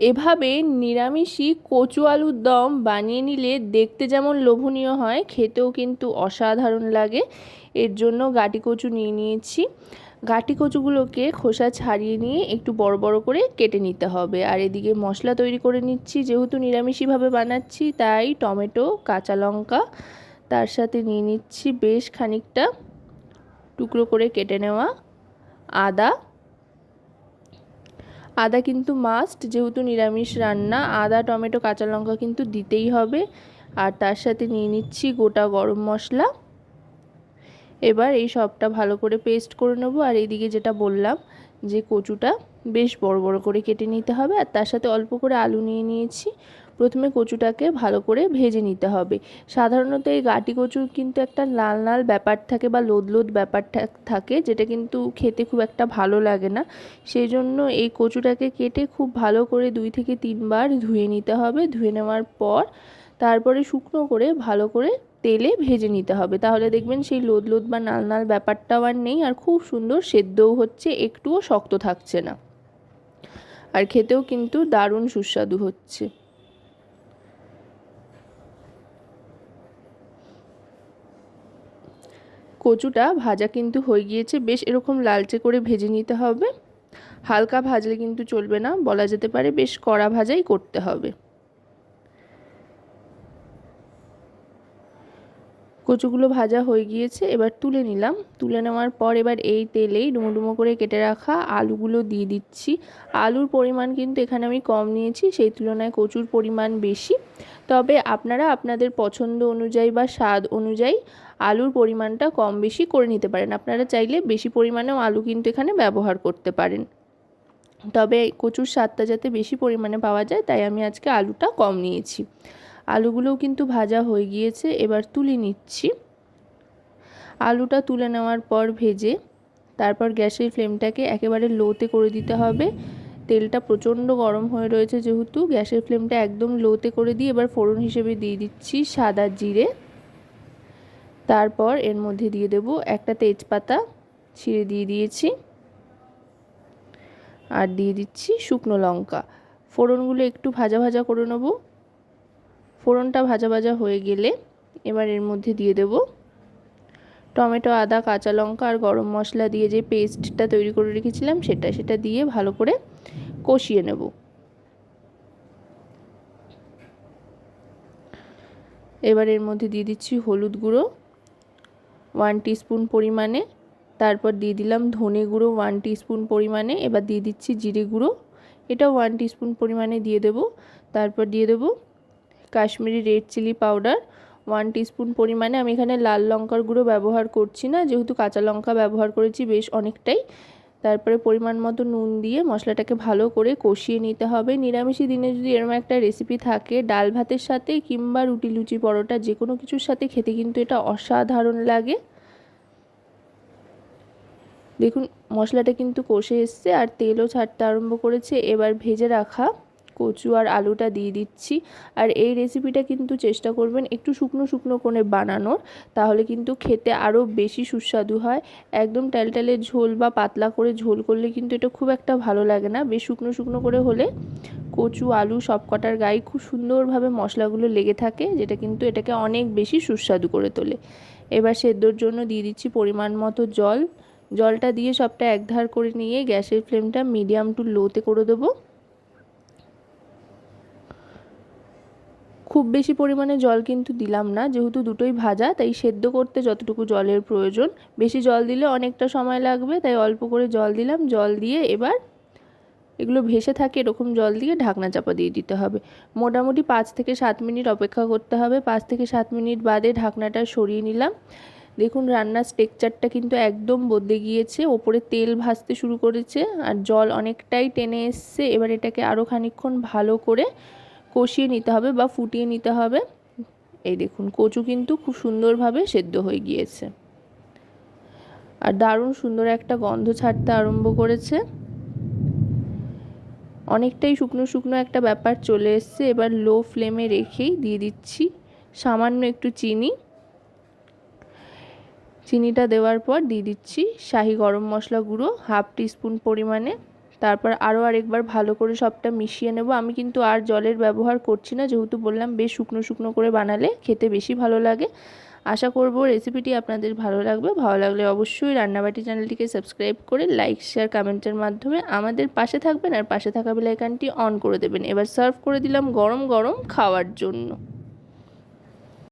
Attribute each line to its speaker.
Speaker 1: এভাবে নিরামিষই কচু আলুর দম বানিয়ে নিলে দেখতে যেমন লোভনীয় হয়, খেতেও কিন্তু অসাধারণ লাগে। এর জন্য গাটি কচু নিয়ে নিয়েছি। গাটি কচুগুলোকে খোসা ছাড়িয়ে নিয়ে একটু বড় বড় করে কেটে নিতে হবে। আর এদিকে মশলা তৈরি করে নিচ্ছি, যেহেতু নিরামিষিভাবে বানাচ্ছি, তাই টমেটো, কাঁচা লঙ্কা, তার সাথে নিয়ে নিচ্ছি বেশ খানিকটা টুকরো করে কেটে নেওয়া আদা। আদা কিন্তু মাস্ট যেহেতু নিরামিষ রান্না, আদা, টমেটো, কাঁচা লঙ্কা কিন্তু দিতেই হবে। আর তার সাথে নিয়ে নিচ্ছি গোটা গরম মশলা। এবার এই সবটা ভালো করে পেস্ট করে নেব। আর এইদিকে যেটা বললাম, যে কচুটা বেশ বড় বড় করে কেটে নিতে হবে। আর তার সাথে অল্প করে আলু নিয়ে নিয়েছি। প্রথমে কচুটাকে ভালো করে ভেজে নিতে হবে। সাধারণত এই গাটি কচুর কিন্তু একটা লাল লাল ব্যাপার থাকে বা লোদ লোদ ব্যাপার থাকে, যেটা কিন্তু খেতে খুব একটা ভালো লাগে না। সেই জন্য এই কচুটাকে কেটে খুব ভালো করে দুই থেকে তিনবার ধুয়ে নিতে হবে। ধুয়ে নেওয়ার পর তারপরে শুকনো করে ভালো করে তেলে ভেজে নিতে হবে। তাহলে দেখবেন সেই লোদ লোদ বা নাল নাল ব্যাপারটাও আর নেই আর খুব সুন্দর সেদ্ধও হচ্ছে, একটুও শক্ত থাকছে না। আর খেতেও কিন্তু দারুণ সুস্বাদু হচ্ছে। কচুটা ভাজা কিন্তু হয়ে গিয়েছে। বেশ এরকম লালচে করে ভেজে নিতে হবে। হালকা ভাজলে কিন্তু চলবে না, বলা যেতে পারে বেশ কড়া ভাজাই করতে হবে। কচুগুলো ভাজা হয়ে গিয়েছে, এবার তুলে নিলাম। তুলে নেওয়ার পর এবার এই তেলেই ডুমো ডুমো করে কেটে রাখা আলুগুলো দিয়ে দিচ্ছি। আলুর পরিমাণ কিন্তু এখানে আমি কম নিয়েছি, সেই তুলনায় কচুর পরিমাণ বেশি। তবে আপনারা আপনাদের পছন্দ অনুযায়ী বা স্বাদ অনুযায়ী আলুর পরিমাণটা কম বেশি করে নিতে পারেন। আপনারা চাইলে বেশি পরিমাণেও আলু কিন্তু এখানে ব্যবহার করতে পারেন। তবে কচুর স্বাদটা যাতে বেশি পরিমাণে পাওয়া যায়, তাই আমি আজকে আলুটা কম নিয়েছি। আলুগুলোও কিন্তু ভাজা হয়ে গিয়েছে, এবার তুলে নিচ্ছি। আলুটা তুলে নেওয়ার পর ভেজে, তারপর গ্যাসের ফ্লেমটাকে একেবারে লোতে করে দিতে হবে। তেলটা প্রচণ্ড গরম হয়ে রয়েছে যেহেতু, গ্যাসের ফ্লেমটা একদম লোতে করে দিয়ে এবার ফোড়ন হিসেবে দিয়ে দিচ্ছি সাদা জিরে। তারপর এর মধ্যে দিয়ে দেব একটা তেজপাতা, ছিঁড়ে দিয়ে দিয়েছি। আর দিয়ে দিচ্ছি শুকনো লঙ্কা। ফোড়নগুলো একটু ভাজা ভাজা করে নেব। ফোড়নটা ভাজা ভাজা হয়ে গেলে এবার এর মধ্যে দিয়ে দেব টমেটো, আদা, কাঁচা লঙ্কা আর গরম মশলা দিয়ে যে পেস্টটা তৈরি করে রেখেছিলাম সেটা সেটা দিয়ে ভালো করে কষিয়ে নেব। এবার এর মধ্যে দিয়ে দিচ্ছি হলুদ গুঁড়ো ওয়ান টিস্পুন পরিমাণে, তারপর দিয়ে দিলাম ধনে গুঁড়ো ওয়ান টিস্পুন পরিমাণে, এবার দিয়ে দিচ্ছি জিরে গুঁড়ো, এটা ওয়ান টিস্পুন পরিমাণে দিয়ে দেব, তারপর দিয়ে দেবো Kashmiri red chilli powder one teaspoon পরিমাণে। আমি এখানে লাল লঙ্কার গুঁড়ো ব্যবহার করছি না, যেহেতু কাঁচা লঙ্কা ব্যবহার করেছি বেশ অনেকটাই। তারপরে পরিমাণ মতো নুন দিয়ে মশলাটাকে ভালো করে কষিয়ে নিতে হবে। নিরামিষি দিনে যদি এরকম একটা রেসিপি থাকে, ডাল ভাতের সাথে কিংবা রুটি লুচি পরোটা যে কোনো কিছুর সাথে খেতে কিন্তু এটা অসাধারণ লাগে। দেখুন, মশলাটা কিন্তু কষে এসছে আর তেলও ছাড়তে আরম্ভ করেছে। এবার ভেজে রাখা কচু আর আলুটা দিয়ে দিচ্ছি। আর এই রেসিপিটা কিন্তু চেষ্টা করবেন একটু শুকনো শুকনো করে বানানোর, তাহলে কিন্তু খেতে আরও বেশি সুস্বাদু হয়। একদম ট্যালট্যালে ঝোল বা পাতলা করে ঝোল করলে কিন্তু এটা খুব একটা ভালো লাগে না। বেশ শুকনো শুকনো করে হলে কচু, আলু সব কটার গায়ে খুব সুন্দরভাবে মশলাগুলো লেগে থাকে, যেটা কিন্তু এটাকে অনেক বেশি সুস্বাদু করে তোলে। এবার সেদ্ধর জন্য দিয়ে দিচ্ছি পরিমাণ মতো জল। জলটা দিয়ে সবটা একধার করে নিয়ে গ্যাসের ফ্লেমটা মিডিয়াম টু লোতে করে দেবো। খুব বেশি পরিমাণে জল কিন্তু দিলাম না। যেহেতু দুটোই ভাজা, তাই সেদ্ধ করতে যতটুকু জলের প্রয়োজন। বেশি জল দিলে অনেকটা সময় লাগবে, তাই অল্প করে জল দিলাম। জল দিয়ে এবার এগুলো ভেসে থাকে, এরকম জল দিয়ে ঢাকনা চাপা দিয়ে দিতে হবে। মোটামুটি পাঁচ থেকে সাত মিনিট অপেক্ষা করতে হবে। পাঁচ থেকে সাত মিনিট বাদে ঢাকনাটা সরিয়ে নিলাম। দেখুন, রান্নার স্টেকচারটা কিন্তু একদম বদলে গিয়েছে। ওপরে তেল ভাসতে শুরু করেছে, আর জল অনেকটাই টেনে এসছে। এবার এটাকে আরও খানিক্ষণ ভালো করে কষিয়ে নিতে হবে বা ফুটিয়ে নিতে হবে। এই দেখুন, কচু কিন্তু খুব সুন্দরভাবে সেদ্ধ হয়ে গিয়েছে। আর দারুণ সুন্দর একটা গন্ধ ছাড়তে আরম্ভ করেছে। অনেকটাই শুকনো শুকনো একটা ব্যাপার চলে এসছে। এবার লো ফ্লেমে রেখেই দিয়ে দিচ্ছি সামান্য একটু চিনি। চিনিটা দেওয়ার পর দিয়ে দিচ্ছি শাহি গরম মশলা গুঁড়ো হাফ টিস্পুন পরিমাণে। তারপর আরও আরেকবার ভালো করে সবটা মিশিয়ে নেব। আমি কিন্তু আর জলের ব্যবহার করছি না, যেহেতু বললাম বেশ শুকনো শুকনো করে বানালে খেতে বেশি ভালো লাগে। আশা করব রেসিপিটি আপনাদের ভালো লাগবে। ভালো লাগলে অবশ্যই রান্নাবাটি চ্যানেলটিকে সাবস্ক্রাইব করে লাইক শেয়ার কমেন্টের মাধ্যমে আমাদের পাশে থাকবেন আর পাশে থাকা বেলাইকানটি অন করে দেবেন। এবার সার্ভ করে দিলাম গরম গরম খাওয়ার জন্য।